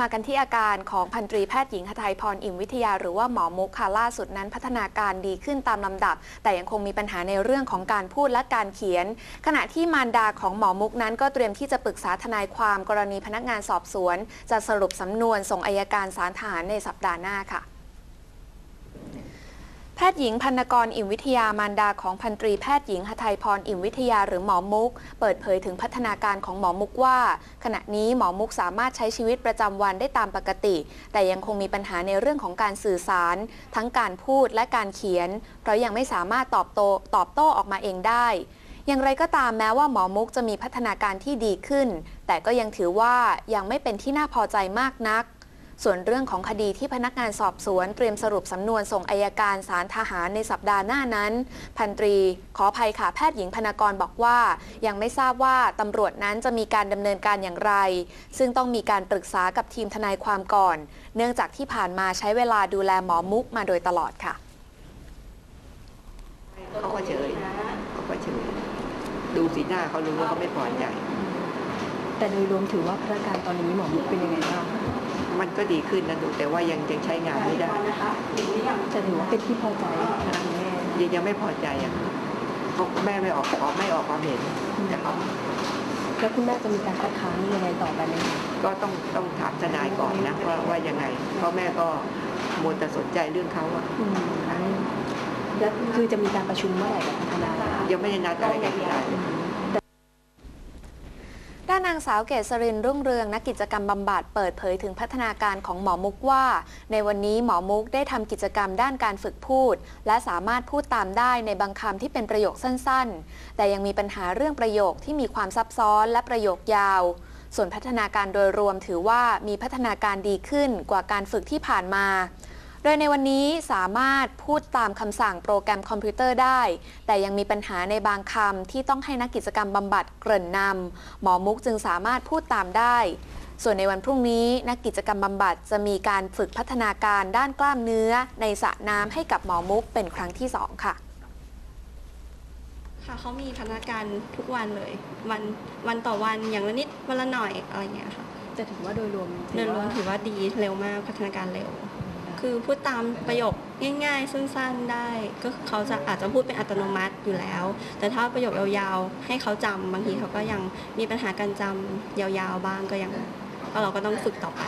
มากันที่อาการของพันตรีแพทย์หญิงหทัยพรอิ่มวิทยาหรือว่าหมอมุกค่ะล่าสุดนั้นพัฒนาการดีขึ้นตามลำดับ แต่ยังคงมีปัญหาในเรื่องของการพูดและการเขียน ขณะที่มารดาของหมอมุกนั้นก็เตรียมที่จะปรึกษาทนายความกรณีพนักงานสอบสวน จะสรุปสำนวนส่งอายการสารทหารในสัปดาห์หน้าค่ะ แพทย์หญิงพันกรอิ่มวิทยามารดาของพันตรีแพทย์หญิงหทัยพรอิ่มวิทยาหรือหมอมุก เปิดเผยถึงพัฒนาการของหมอมุกว่า ขณะนี้หมอมุกสามารถใช้ชีวิตประจำวันได้ตามปกติ แต่ยังคงมีปัญหาในเรื่องของการสื่อสาร ทั้งการพูดและการเขียน เพราะยังไม่สามารถตอบโต้ตอบโต้ออกมาเองได้ อย่างไรก็ตามแม้ว่าหมอมุกจะมีพัฒนาการที่ดีขึ้น แต่ก็ยังถือว่ายังไม่เป็นที่น่าพอใจมากนัก ส่วนเรื่องของคดีที่พนักงานสอบสวนเตรียมสรุปสำนวนส่งอายการศาลทหารในสัปดาห์หน้านั้น พันตรี ขออภัยค่ะแพทย์หญิงพนากรบอกว่า ยังไม่ทราบว่าตำรวจนั้นจะมีการดำเนินการอย่างไร ซึ่งต้องมีการปรึกษากับทีมทนายความก่อน เนื่องจากที่ผ่านมาใช้เวลาดูแลหมอมุกมาโดยตลอดค่ะเขาก็เฉยเขาก็เฉยดูสีหน้าเขารู้ว่าเขาไม่พอใจแต่โดยรวมถือว่าพนักงานตอนนี้หมอมุกเป็นยังไงบ้าง มันก็ดีขึ้นนะดูแต่ว่ายังยังใช้งานไม่ได้จะถือว่าเป็นที่พอใจทางแม่ยังยังไม่พอใจอะเขาแม่ไม่ออกออกไม่ออกความเห็นแต่เขาแล้วคุณแม่จะมีการคัดค้านยังไงต่อไปไหมคะก็ต้องต้องถามทนายก่อนนะว่าว่ายังไง เพราะแม่ก็มัวแต่สนใจเรื่องเขาอะอืมแล้วคือจะมีการประชุมเมื่อไหร่กับทนายยังไม่ได้นัดอะไรกันที่ไหนด้านนางสาวเกษรินรุ่งเรืองนักกิจกรรมบำบัดเปิดเผยถึงพัฒนาการของหมอมุกว่า ในวันนี้หมอมุกได้ทำกิจกรรมด้านการฝึกพูด และสามารถพูดตามได้ในบางคำที่เป็นประโยคสั้นๆ แต่ยังมีปัญหาเรื่องประโยคที่มีความซับซ้อนและประโยคยาว ส่วนพัฒนาการโดยรวมถือว่ามีพัฒนาการดีขึ้นกว่าการฝึกที่ผ่านมา โดยในวันนี้สามารถพูดตามคำสั่งโปรแกรมคอมพิวเตอร์ได้ แต่ยังมีปัญหาในบางคำที่ต้องให้นักกิจกรรมบำบัดเกริ่นนำหมอมุกจึงสามารถพูดตามได้ ส่วนในวันพรุ่งนี้นักกิจกรรมบำบัดจะมีการฝึกพัฒนาการด้านกล้ามเนื้อ ในสระน้ำให้กับหมอมุกเป็นครั้งที่สองค่ะค่ะเขามีพัฒนาการทุกวันเลย วันวันต่อวันอย่างละนิดวันละหน่อยอะไรอย่างเงี้ยค่ะ จะถือว่าโดยรวมโดยรวมถือว่าดีเร็วมากพัฒนาการเร็ว คือพูดตามประโยคง่ายๆ สั้นๆได้ ก็เขาจะอาจจะพูดเป็นอัตโนมัติอยู่แล้ว แต่ถ้าประโยคยาวๆ ให้เขาจำบางทีเขาก็ยังมีปัญหาการจำยาวๆบ้างก็ยังเราก็ต้องฝึกต่อไป